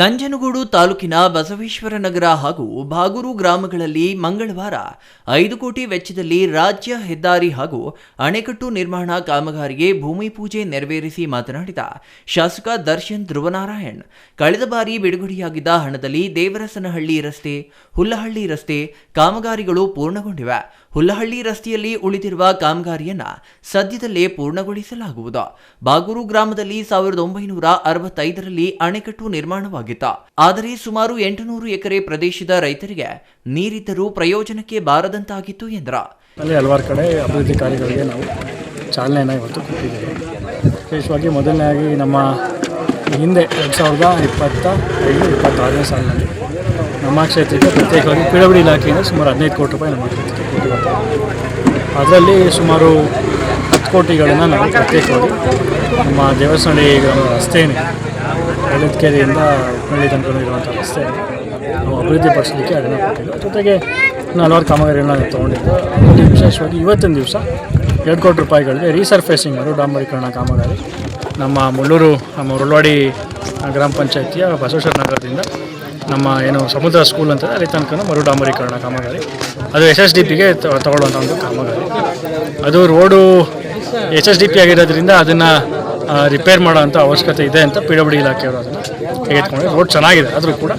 ನಂಜನಗೂಡು ತಾಲೂಕಿನ ಬಸವೇಶ್ವರ ನಗರ ಹಾಗೂ ಬಾಗೂರು ಗ್ರಾಮಗಳಲ್ಲಿ ಮಂಗಳವಾರ ಐದು ಕೋಟಿ ವೆಚ್ಚದಲ್ಲಿ ರಾಜ್ಯ ಹೆದ್ದಾರಿ ಹಾಗೂ ಅಣೆಕಟ್ಟು ನಿರ್ಮಾಣ ಕಾಮಗಾರಿಗೆ ಭೂಮಿ ಪೂಜೆ ನೆರವೇರಿಸಿ ಮಾತನಾಡಿದ ಶಾಸಕ ದರ್ಶನ್ ಧ್ರುವನಾರಾಯಣ್, ಕಳೆದ ಬಾರಿ ಬಿಡುಗಡೆಯಾಗಿದ್ದ ಹಣದಲ್ಲಿ ದೇವರಸನಹಳ್ಳಿ ರಸ್ತೆ, ಹುಲ್ಲಹಳ್ಳಿ ರಸ್ತೆ ಕಾಮಗಾರಿಗಳು ಪೂರ್ಣಗೊಂಡಿವೆ. ಹುಲ್ಲಹಳ್ಳಿ ರಸ್ತೆಯಲ್ಲಿ ಉಳಿದಿರುವ ಕಾಮಗಾರಿಯನ್ನ ಸದ್ಯದಲ್ಲೇ ಪೂರ್ಣಗೊಳಿಸಲಾಗುವುದು. ಬಾಗೂರು ಗ್ರಾಮದಲ್ಲಿ ಸಾವಿರದ ಒಂಬೈನೂರ ಅರವತ್ತೈದರಲ್ಲಿ ಅಣೆಕಟ್ಟು ನಿರ್ಮಾಣವಾಗಿತ್ತು ಆದರೆ ಸುಮಾರು ಎಂಟುನೂರು ಎಕರೆ ಪ್ರದೇಶದ ರೈತರಿಗೆ ನೀರಿದ್ದರೂ ಪ್ರಯೋಜನಕ್ಕೆ ಬಾರದಂತಾಗಿತ್ತು ಎಂದ್ರ. ಹಲವಾರು ಕಡೆ ಅಭಿವೃದ್ಧಿ ಕಾರ್ಯಗಳಿಗೆ ನಾವು ಚಾಲನೆಯನ್ನು ಇವತ್ತು ಕೊಟ್ಟಿದ್ದೇವೆ. ವಿಶೇಷವಾಗಿ ಮೊದಲನೇದಾಗಿ ನಮ್ಮ ಹಿಂದೆ ಎರಡು ಸಾವಿರದ ಇಪ್ಪತ್ತ ಐದು ಇಪ್ಪತ್ತಾರನೇ ಸಾಲಿನಲ್ಲಿ ನಮ್ಮ ಕ್ಷೇತ್ರಕ್ಕೆ ಪ್ರತ್ಯೇಕವಾಗಿ ಪಿಡಬ್ಲ್ಯೂ ಇಲಾಖೆಯಿಂದ ಸುಮಾರು ಹದಿನೈದು ಕೋಟಿ ರೂಪಾಯಿ ನಮ್ಮ ಕ್ಷೇತ್ರಕ್ಕೆ ಕೊಟ್ಟಿರುತ್ತಾರೆ ಅದರಲ್ಲಿ ಸುಮಾರು ಹತ್ತು ಕೋಟಿಗಳನ್ನು ನಾವು ಪ್ರತ್ಯೇಕವಾಗಿ ನಮ್ಮ ದೇವಸ್ಥಾನ ಗ್ರಾಮದ ಬೆಳತ್ಕೆರೆಯಿಂದ ಹುಬ್ಬಳ್ಳಿ ತನಕ ಇರುವಂಥ ರಸ್ತೆ ನಾವು ಅಭಿವೃದ್ಧಿ ಪಡಿಸಲಿಕ್ಕೆ ಅದನ್ನು ಕೊಟ್ಟಿದ್ದು ಜೊತೆಗೆ ಹಲವಾರು ಕಾಮಗಾರಿಗಳನ್ನ ತೊಗೊಂಡಿದ್ದು. ಅದರಲ್ಲಿ ವಿಶೇಷವಾಗಿ ಇವತ್ತಿನ ದಿವಸ ಎರಡು ಕೋಟಿ ರೂಪಾಯಿಗಳಿಗೆ ರೀಸರ್ಫೇಸಿಂಗ್ ಮರು ಡಾಂಬರೀಕರಣ ಕಾಮಗಾರಿ. ನಮ್ಮ ಮುಳ್ಳೂರು, ನಮ್ಮ ಉರುಳವಾಡಿ ಗ್ರಾಮ ಪಂಚಾಯಿತಿಯ ಬಸವೇಶ್ವರ ನಗರದಿಂದ ನಮ್ಮ ಏನು ಸಮುದ್ರ ಸ್ಕೂಲ್ ಅಂತ ಅಲ್ಲಿ ತನಕ ಮರು ಡಾಂಬರೀಕರಣ ಕಾಮಗಾರಿ. ಅದು ಎಸ್ ಎಸ್ ಡಿ ಪಿಗೆ ತಗೊಳ್ಳುವಂಥ ಒಂದು ಕಾಮಗಾರಿ. ಅದು road S S D P ಆಗಿರೋದ್ರಿಂದ ಅದನ್ನು ರಿಪೇರ್ ಮಾಡೋಂಥ ಅವಶ್ಯಕತೆ ಇದೆ ಅಂತ ಪಿ ಡಬ್ಲ್ಯೂ ಇಲಾಖೆಯವರು ಅದನ್ನು ರೋಡ್ ಚೆನ್ನಾಗಿದೆ, ಆದರೂ ಕೂಡ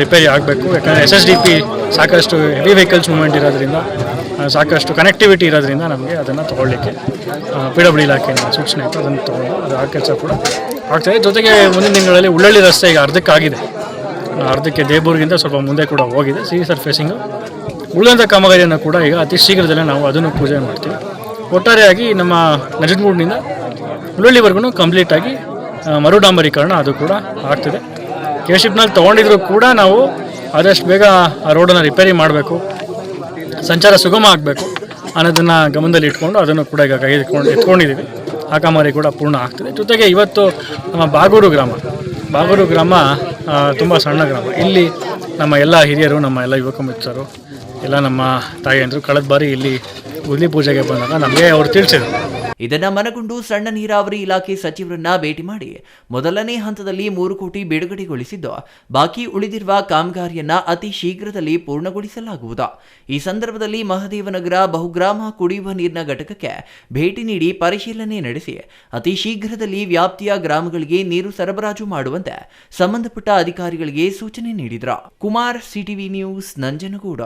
ರಿಪೇರಿ ಆಗಬೇಕು. ಯಾಕಂದರೆ ಎಸ್ ಎಸ್ ಡಿ ಪಿ ಸಾಕಷ್ಟು ಹೆವಿ ವೆಹಿಕಲ್ಸ್ ಮೂವ್ಮೆಂಟ್ ಇರೋದ್ರಿಂದ ಸಾಕಷ್ಟು ಕನೆಕ್ಟಿವಿಟಿ ಇರೋದ್ರಿಂದ ನಮಗೆ ಅದನ್ನು ತೊಗೊಳ್ಳಿಕ್ಕೆ ಪಿ ಡಬ್ಲ್ಯೂ ಇಲಾಖೆಯಿಂದ ಸೂಚನೆ ಇತ್ತು. ಅದನ್ನು ತೊಗೊಂಡು ಅದು ಆ ಕೆಲಸ ಕೂಡ ಆಗ್ತದೆ ಜೊತೆಗೆ ಮುಂದಿನ ದಿನಗಳಲ್ಲಿ ಉಳ್ಳಳ್ಳಿ ರಸ್ತೆ ಈಗ ಅರ್ಧಕ್ಕಾಗಿದೆ. ಅರ್ಧಕ್ಕೆ ದೇಬೂರ್ಗಿಂದ ಸ್ವಲ್ಪ ಮುಂದೆ ಕೂಡ ಹೋಗಿದೆ. ಸಿ ಸರ್ಫೇಸಿಂಗು ಉಳಿದಂಥ ಕಾಮಗಾರಿಯನ್ನು ಕೂಡ ಈಗ ಅತಿ ಶೀಘ್ರದಲ್ಲೇ ನಾವು ಅದನ್ನು ಪೂಜೆ ಮಾಡ್ತೀವಿ. ಒಟ್ಟಾರೆಯಾಗಿ ನಮ್ಮ ನಜನ್ಗೂಡಿನಿಂದ ಹುಳುಳ್ಳಿವರೆಗೂ ಕಂಪ್ಲೀಟಾಗಿ ಮರುಡಾಂಬರೀಕರಣ ಅದು ಕೂಡ ಆಗ್ತಿದೆ. ಕೇಶಿಪ್ನಲ್ಲಿ ತೊಗೊಂಡಿದ್ರು ಕೂಡ ನಾವು ಆದಷ್ಟು ಬೇಗ ಆ ರೋಡನ್ನು ರಿಪೇರಿ ಮಾಡಬೇಕು. ಸಂಚಾರ ಸುಗಮ ಆಗಬೇಕು ಅನ್ನೋದನ್ನು ಗಮನದಲ್ಲಿ ಇಟ್ಕೊಂಡು ಅದನ್ನು ಕೂಡ ಈಗ ಕೈ ಇಟ್ಕೊಂಡು ಎತ್ಕೊಂಡಿದ್ದೀವಿ. ಆ ಕಾಮಗಾರಿ ಕೂಡ ಪೂರ್ಣ ಆಗ್ತಿದೆ. ಜೊತೆಗೆ ಇವತ್ತು ನಮ್ಮ ಬಾಗೂರು ಗ್ರಾಮ. ಬಾಗೂರು ಗ್ರಾಮ ತುಂಬ ಸಣ್ಣ ಗ್ರಾಮ. ಇಲ್ಲಿ ನಮ್ಮ ಎಲ್ಲ ಹಿರಿಯರು, ನಮ್ಮ ಎಲ್ಲ ಯುವಕ ಮಿತ್ರರು, ಎಲ್ಲ ನಮ್ಮ ತಾಯಿಯಂದರು ಕಳೆದ ಬಾರಿ ಇಲ್ಲಿ ಉದ್ಲಿ ಪೂಜೆಗೆ ಬಂದಾಗ ನಮಗೆ ಅವರು ತಿಳಿಸಿದರು. ಇದನ್ನ ಮನಗೊಂಡು ಸಣ್ಣ ನೀರಾವರಿ ಇಲಾಖೆ ಸಚಿವರನ್ನ ಭೇಟಿ ಮಾಡಿ ಮೊದಲನೇ ಹಂತದಲ್ಲಿ ಮೂರು ಕೋಟಿ ಬಿಡುಗಡೆಗೊಳಿಸಿದ್ದು, ಬಾಕಿ ಉಳಿದಿರುವ ಕಾಮಗಾರಿಯನ್ನ ಅತಿ ಶೀಘ್ರದಲ್ಲಿ ಪೂರ್ಣಗೊಳಿಸಲಾಗುವುದು. ಈ ಸಂದರ್ಭದಲ್ಲಿ ಮಹದೇವನಗರ ಬಹುಗ್ರಾಮ ಕುಡಿಯುವ ನೀರಿನ ಘಟಕಕ್ಕೆ ಭೇಟಿ ನೀಡಿ ಪರಿಶೀಲನೆ ನಡೆಸಿ, ಅತಿ ಶೀಘ್ರದಲ್ಲಿ ವ್ಯಾಪ್ತಿಯ ಗ್ರಾಮಗಳಿಗೆ ನೀರು ಸರಬರಾಜು ಮಾಡುವಂತೆ ಸಂಬಂಧಪಟ್ಟ ಅಧಿಕಾರಿಗಳಿಗೆ ಸೂಚನೆ ನೀಡಿದರು. Kumar, CTV news, Nanjangud.